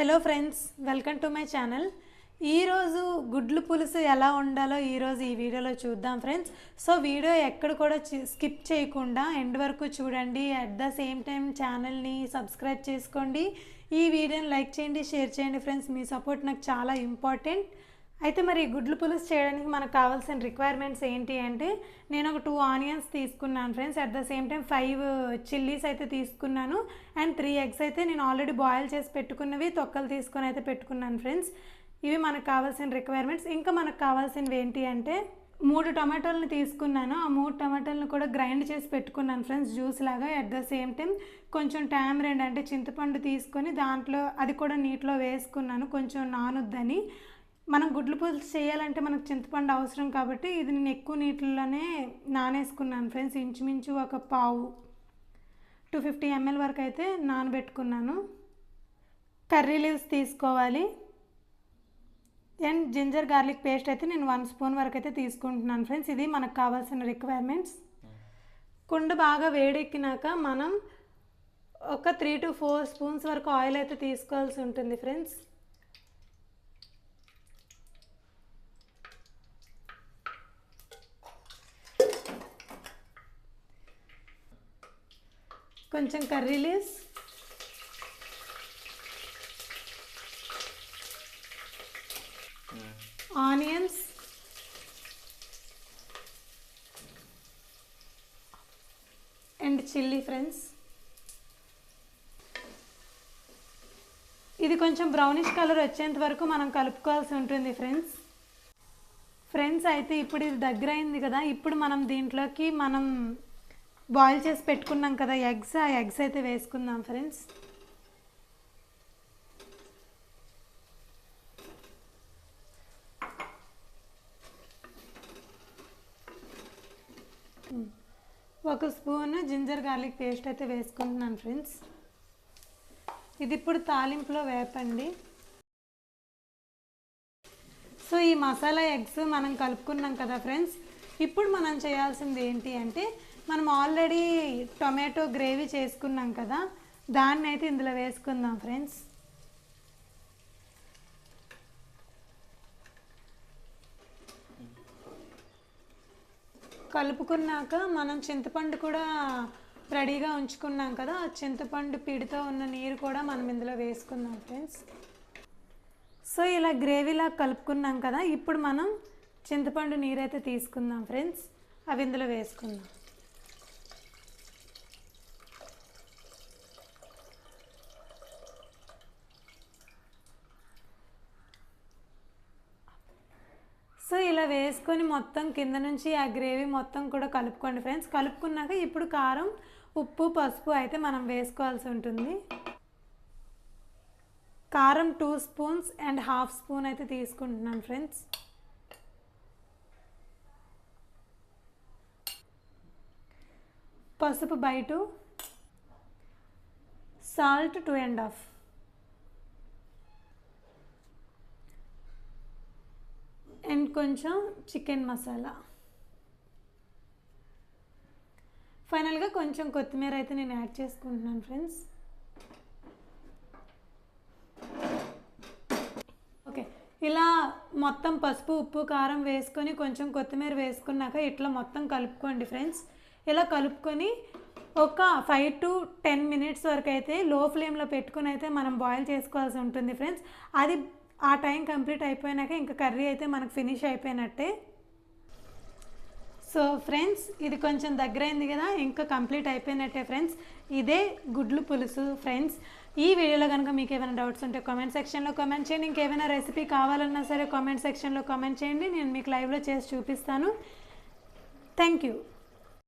Hello friends welcome to my channel. ఈరోజు గుడ్లు పులుసు ఎలా ఉండాలో ఈరోజు ఈ వీడియోలో చూద్దాం ఫ్రెండ్స్. సో వీడియో ఎక్కడ కూడా స్కిప్ చేయకుండా ఎండ్ వరకు చూడండి. అట్ ద సేమ్ టైం ఛానల్ని సబ్స్క్రైబ్ చేసుకోండి. ఈ వీడియోని లైక్ చేయండి షేర్ చేయండి ఫ్రెండ్స్. మీ సపోర్ట్ నాకు చాలా ఇంపార్టెంట్. అయితే మరి ఈ గుడ్లు పులుసు చేయడానికి మనకు కావాల్సిన రిక్వైర్మెంట్స్ ఏంటి అంటే నేను ఒక టూ ఆనియన్స్ తీసుకున్నాను friends at the same time five chillies అయితే తీసుకున్నాను. అండ్ త్రీ ఎగ్స్ అయితే నేను ఆల్రెడీ బాయిల్ చేసి పెట్టుకున్నవి తొక్కలు తీసుకొని అయితే పెట్టుకున్నాను ఫ్రెండ్స్ ఇవి మనకు కావాల్సిన రిక్వైర్మెంట్స్ ఇంకా మనకు కావాల్సినవి ఏంటి అంటే మూడు టమాటోలను తీసుకున్నాను. ఆ మూడు టమాటోలను కూడా గ్రైండ్ చేసి పెట్టుకున్నాను ఫ్రెండ్స్ జ్యూస్ లాగా. అట్ ద సేమ్ టైం కొంచెం టామరెండ్ అంటే చింతపండు తీసుకొని దాంట్లో అది కూడా నీటిలో వేసుకున్నాను. కొంచెం నానుద్దని. మనం గుడ్లు పులుసు చేయాలంటే మనకు చింతపండు అవసరం కాబట్టి ఇది నేను ఎక్కువ నీటిలోనే నానేసుకున్నాను ఫ్రెండ్స్. ఇంచుమించు ఒక పావు టూ ఫిఫ్టీ ఎంఎల్ వరకు అయితే నానబెట్టుకున్నాను. కర్రీ లీవ్స్ తీసుకోవాలి. అండ్ జింజర్ గార్లిక్ పేస్ట్ అయితే నేను వన్ స్పూన్ వరకు అయితే తీసుకుంటున్నాను ఫ్రెండ్స్. ఇది మనకు కావాల్సిన రిక్వైర్మెంట్స్. కుండ బాగా వేడెక్కినాక మనం ఒక త్రీ టు ఫోర్ స్పూన్స్ వరకు ఆయిల్ అయితే తీసుకోవాల్సి ఉంటుంది ఫ్రెండ్స్. కొంచెం curry leaves. Onions. And chilli friends. ఇది కొంచెం బ్రౌనిష్ కలర్ వచ్చేంత వరకు మనం కలుపుకోవాల్సి ఉంటుంది ఫ్రెండ్స్. ఫ్రెండ్స్ అయితే ఇప్పుడు ఇది దగ్గర అయింది కదా. ఇప్పుడు మనం దీంట్లోకి మనం బాయిల్ చేసి పెట్టుకున్నాం కదా ఎగ్స్ ఆ ఎగ్స్ అయితే వేసుకుందాం ఫ్రెండ్స్. ఒక స్పూన్ జింజర్ గార్లిక్ పేస్ట్ అయితే వేసుకుంటున్నాను ఫ్రెండ్స్. ఇది ఇప్పుడు తాలింపులో వేపండి. సో ఈ మసాలా ఎగ్స్ మనం కలుపుకున్నాం కదా ఫ్రెండ్స్. ఇప్పుడు మనం చేయాల్సింది ఏంటి అంటే మనం ఆల్రెడీ టొమాటో గ్రేవీ చేసుకున్నాం కదా దాన్ని అయితే ఇందులో వేసుకుందాం ఫ్రెండ్స్ కలుపుకున్నాక మనం చింతపండు కూడా రెడీగా ఉంచుకున్నాం కదా ఆ చింతపండు పిడితో ఉన్న నీరు కూడా మనం ఇందులో వేసుకుందాం ఫ్రెండ్స్ సో ఇలా గ్రేవీలా కలుపుకున్నాం కదా ఇప్పుడు మనం చింతపండు నీరైతే తీసుకుందాం ఫ్రెండ్స్ అవి ఇందులో వేసుకుందాం సో ఇలా వేసుకొని మొత్తం కింద నుంచి ఆ గ్రేవీ మొత్తం కూడా కలుపుకోండి ఫ్రెండ్స్. కలుపుకున్నాక ఇప్పుడు కారం ఉప్పు పసుపు అయితే మనం వేసుకోవాల్సి ఉంటుంది. కారం two spoons and half spoon అయితే తీసుకుంటున్నాను ఫ్రెండ్స్. పసుపు బయట. Salt two and half. And కొంచెం చికెన్ మసాలా. ఫైనల్గా కొంచెం కొత్తిమీర అయితే నేను యాడ్ చేసుకుంటున్నాను ఫ్రెండ్స్. ఓకే ఇలా మొత్తం పసుపు ఉప్పు కారం వేసుకొని కొంచెం కొత్తిమీర వేసుకున్నాక ఇట్లా మొత్తం కలుపుకోండి ఫ్రెండ్స్. ఇలా కలుపుకొని ఒక ఫైవ్ టు టెన్ మినిట్స్ వరకు అయితే లో ఫ్లేమ్లో పెట్టుకుని అయితే మనం బాయిల్ చేసుకోవాల్సి ఉంటుంది ఫ్రెండ్స్. అది ఆ టైం కంప్లీట్ అయిపోయినాక ఇంకా కర్రీ అయితే మనకు ఫినిష్ అయిపోయినట్టే. సో ఫ్రెండ్స్ ఇది కొంచెం దగ్గర అయింది కదా ఇంకా కంప్లీట్ అయిపోయినట్టే ఫ్రెండ్స్. ఇదే గుడ్లు పులుసు ఫ్రెండ్స్. ఈ వీడియోలో కనుక మీకు ఏమైనా డౌట్స్ ఉంటే కామెంట్ సెక్షన్లో కామెంట్ చేయండి. ఇంకేమైనా రెసిపీ కావాలన్నా సరే కామెంట్ సెక్షన్లో కామెంట్ చేయండి. నేను మీకు లైవ్లో చేసి చూపిస్తాను. Thank you.